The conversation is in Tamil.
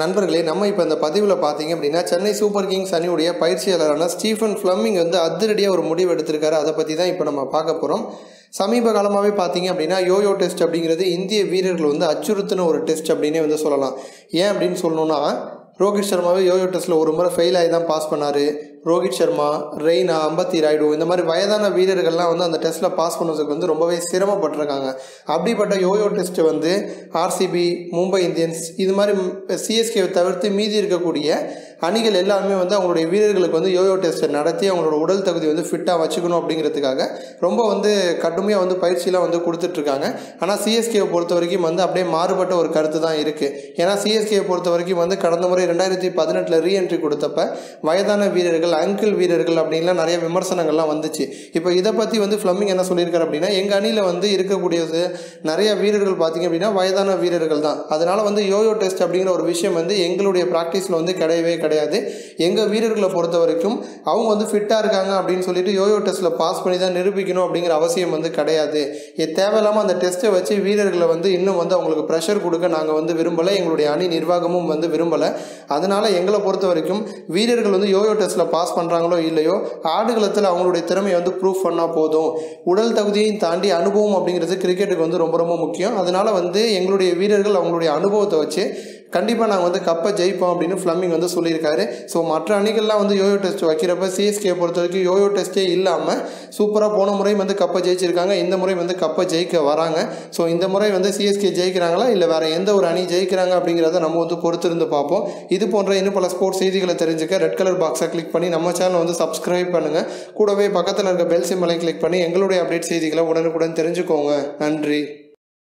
நண்பர்களே நம்ம இப்போ இந்த பதிவில் பார்த்தீங்க அப்படின்னா சென்னை சூப்பர் கிங்ஸ் அணியுடைய பயிற்சியாளரான ஸ்டீஃபன் ஃப்ளம்மிங் வந்து அதிரடியாக ஒரு முடிவு எடுத்திருக்காரு. அதை பற்றி தான் இப்போ நம்ம பார்க்க போகிறோம் சமீப காலமாகவே பார்த்தீங்க அப்படின்னா யோயோ டெஸ்ட் அப்படிங்கிறது இந்திய வீரர்கள் வந்து அச்சுறுத்தின ஒரு டெஸ்ட் அப்படின்னே வந்து சொல்லலாம். ஏன் அப்படின்னு சொல்லணுன்னா ரோஹித் சர்மாவே யோயோ டெஸ்ட்டில் ஒரு முறை ஃபெயில் ஆகி தான் பாஸ் பண்ணார். ரோஹித் சர்மா ரெய்னா அம்பத்தி ராய்டு இந்த மாதிரி வயதான வீரர்கள்லாம் வந்து அந்த டெஸ்ட்டில் பாஸ் பண்ணுறதுக்கு வந்து ரொம்பவே சிரமப்பட்டிருக்காங்க. அப்படிப்பட்ட யோயோ டெஸ்ட் வந்து ஆர்சிபி மும்பை இந்தியன்ஸ் இது மாதிரி சிஎஸ்கேவை தவிர்த்து மீதி இருக்கக்கூடிய அணிகள் எல்லாருமே வந்து அவங்களுடைய வீரர்களுக்கு வந்து யோயோ டெஸ்ட்டை நடத்தி அவங்களோட உடல் தகுதி வந்து ஃபிட்டாக வச்சுக்கணும் அப்படிங்கிறதுக்காக ரொம்ப வந்து கடுமையாக வந்து பயிற்சியெலாம் வந்து கொடுத்துட்ருக்காங்க. ஆனால் சிஎஸ்கேவை பொறுத்த வரைக்கும் வந்து அப்படியே மாறுபட்ட ஒரு கருத்து தான் இருக்குது ஏன்னா சிஎஸ்கேவை பொறுத்த வரைக்கும் வந்து கடந்த முறை ரெண்டாயிரத்தி பதினெட்டில் ரீஎன்ட்ரி கொடுத்தப்ப வயதான வீரர்கள் அங்கிள் வீரர்கள் அப்படின்லாம் நிறைய விமர்சனங்கள்லாம் வந்துச்சு. இப்போ இதை பற்றி வந்து ஃப்ளம்மிங் என்ன சொல்லியிருக்காரு அப்படின்னா எங்கள் அணியில் வந்து இருக்கக்கூடியது நிறைய வீரர்கள் பார்த்திங்க அப்படின்னா வயதான வீரர்கள் தான். அதனால் வந்து யோயோ டெஸ்ட் அப்படிங்கிற ஒரு விஷயம் வந்து எங்களுடைய ப்ராக்டிஸில் வந்து கிடையவே கிடையாது. எங்கள் வீரர்களை பொறுத்த வரைக்கும் அவங்க வந்து ஃபிட்டாக இருக்காங்க அப்படின்னு சொல்லிட்டு யோயோ டெஸ்ட்டில் பாஸ் பண்ணி தான் நிரூபிக்கணும் அப்படிங்கிற அவசியம் வந்து கிடையாது. தேவையில்லாமல் அந்த டெஸ்ட்டை வச்சு வீரர்களை வந்து இன்னும் வந்து அவங்களுக்கு ப்ரெஷர் கொடுக்க நாங்கள் வந்து விரும்பலை. எங்களுடைய அணி நிர்வாகமும் வந்து விரும்பலை. அதனால் எங்களை பொறுத்த வரைக்கும் வீரர்கள் வந்து யோயோ டெஸ்ட்டில் பாஸ் பண்ணுறாங்களோ இல்லையோ ஆடுகளத்தில் அவங்களுடைய திறமையை வந்து ப்ரூஃப் பண்ணால் போதும். உடல் தகுதியையும் தாண்டி அனுபவம் அப்படிங்கிறது கிரிக்கெட்டுக்கு வந்து ரொம்ப ரொம்ப முக்கியம். அதனால் வந்து எங்களுடைய வீரர்கள் அவங்களுடைய அனுபவத்தை வச்சு கண்டிப்பாக நாங்கள் வந்து கப்பை ஜெயிப்போம் அப்படின்னு ஃப்ளம்மிங் வந்து சொல்லியிருக்காரு. ஸோ மற்ற அணிகள்லாம் வந்து யோயோ டெஸ்ட் வைக்கிறப்ப சிஎஸ்கே பொறுத்த வரைக்கும் யோயோ டெஸ்ட்டே இல்லாமல் சூப்பராக போன முறையும் வந்து கப்பை ஜெயிச்சிருக்காங்க. இந்த முறை வந்து கப்பை ஜெயிக்க வராங்க. ஸோ இந்த முறை வந்து சிஎஸ்கே ஜெயிக்கிறாங்களா? இல்லை வேறு எந்த ஒரு அணி ஜெயிக்கிறாங்க அப்படிங்கிறத நம்ம வந்து பொறுத்திருந்து பார்ப்போம். இது போன்ற இன்னும் பல ஸ்போர்ட்ஸ் செய்திகளை தெரிஞ்சுக்க ரெட் கலர் பாக்ஸை கிளிக் பண்ணி நம்ம சேனலை வந்து சப்ஸ்கிரைப் பண்ணுங்கள் கூடவே பக்கத்தில் இருக்க பெல் சிம்மலை கிளிக் பண்ணி எங்களுடைய அப்டேட் செய்திகளை உடனுக்குடன் தெரிஞ்சுக்கோங்க. நன்றி.